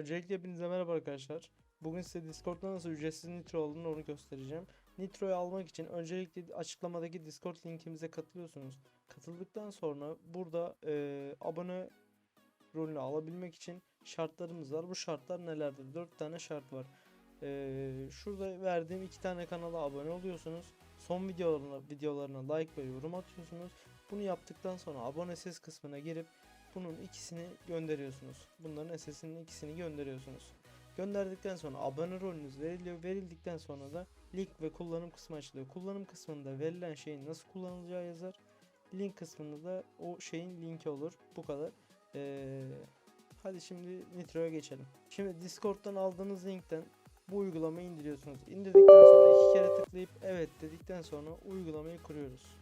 Öncelikle hepinize merhaba arkadaşlar. Bugün size Discord'da nasıl ücretsiz Nitro olduğunu onu göstereceğim. Nitro'yu almak için öncelikle açıklamadaki Discord linkimize katılıyorsunuz. Katıldıktan sonra burada eee, abone rolünü alabilmek için şartlarımız var. Bu şartlar nelerdir? 4 tane şart var. Eee, şurada verdiğim iki tane kanala abone oluyorsunuz. Son videolarına, videolarına like ve yorum atıyorsunuz. Bunu yaptıktan sonra abone ses kısmına girip bunun ikisini gönderiyorsunuz. Bunların SS'inin ikisini gönderiyorsunuz. Gönderdikten sonra abone rolünüz veriliyor. Verildikten sonra da link ve kullanım kısmı açılıyor. Kullanım kısmında verilen şeyin nasıl kullanılacağı yazar. Link kısmında da o şeyin linki olur. Bu kadar. Ee, hadi şimdi Nitro'ya geçelim. Şimdi Discord'dan aldığınız linkten bu uygulamayı indiriyorsunuz. İndirdikten sonra iki kere tıklayıp evet dedikten sonra uygulamayı kuruyoruz.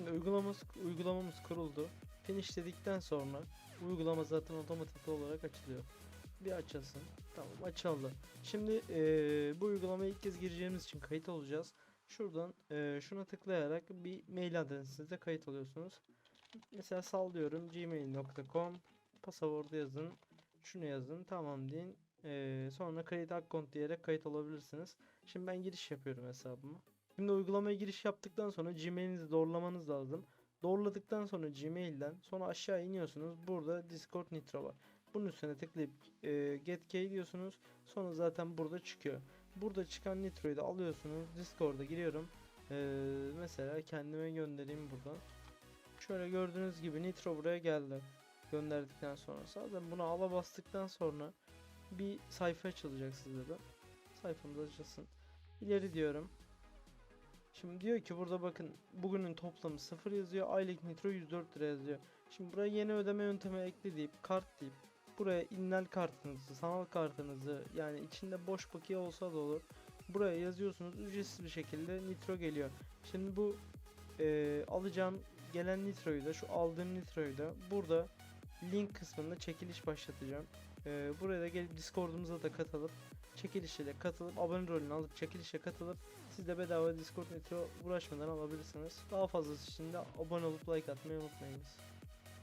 Şimdi uygulamamız, uygulamamız kuruldu. Finish dedikten sonra uygulama zaten otomatik olarak açılıyor. Bir açılsın. Tamam açıldı. Şimdi eee, bu uygulamaya ilk kez gireceğimiz için kayıt olacağız. Şuradan eee, şuna tıklayarak bir mail adresinizde kayıt oluyorsunuz. Mesela sallıyorum gmail.com password yazın. Şunu yazın. Tamam deyin. Eee, sonra create account diyerek kayıt olabilirsiniz. Şimdi ben giriş yapıyorum hesabıma. Şimdi uygulamaya giriş yaptıktan sonra Gmail'inizi doğrulamanız lazım. Doğruladıktan sonra Gmail'den sonra aşağı iniyorsunuz. Burada Discord Nitro var. Bunun üstüne tıklayıp e, Get Key diyorsunuz. Sonra zaten burada çıkıyor. Burada çıkan Nitro'yu da alıyorsunuz. Discord'a giriyorum. E, mesela kendime göndereyim buradan. Şöyle gördüğünüz gibi Nitro buraya geldi. Gönderdikten sonra. Zaten bunu ala bastıktan sonra bir sayfa açılacak sizde de. Sayfamız açılsın. İleri diyorum. Şimdi diyor ki burada bakın bugünün toplamı 0 yazıyor. Aylık nitro 104 lira yazıyor. Şimdi buraya yeni ödeme yöntemi ekle deyip kart deyip buraya innal kartınızı, sanal kartınızı yani içinde boş bakiye olsa da olur. Buraya yazıyorsunuz. Ücretsiz bir şekilde nitro geliyor. Şimdi bu eee, alacağım gelen nitroyu da şu aldığım nitroyu da burada link kısmında çekiliş başlatacağım. Eee, buraya da gelip Discord'umuza da katılıp çekilişe de katılıp abone rolünü alıp çekilişe katılıp siz de bedava Discord Nitro uğraşmadan alabilirsiniz. Daha fazlası için de abone olup like atmayı unutmayınız.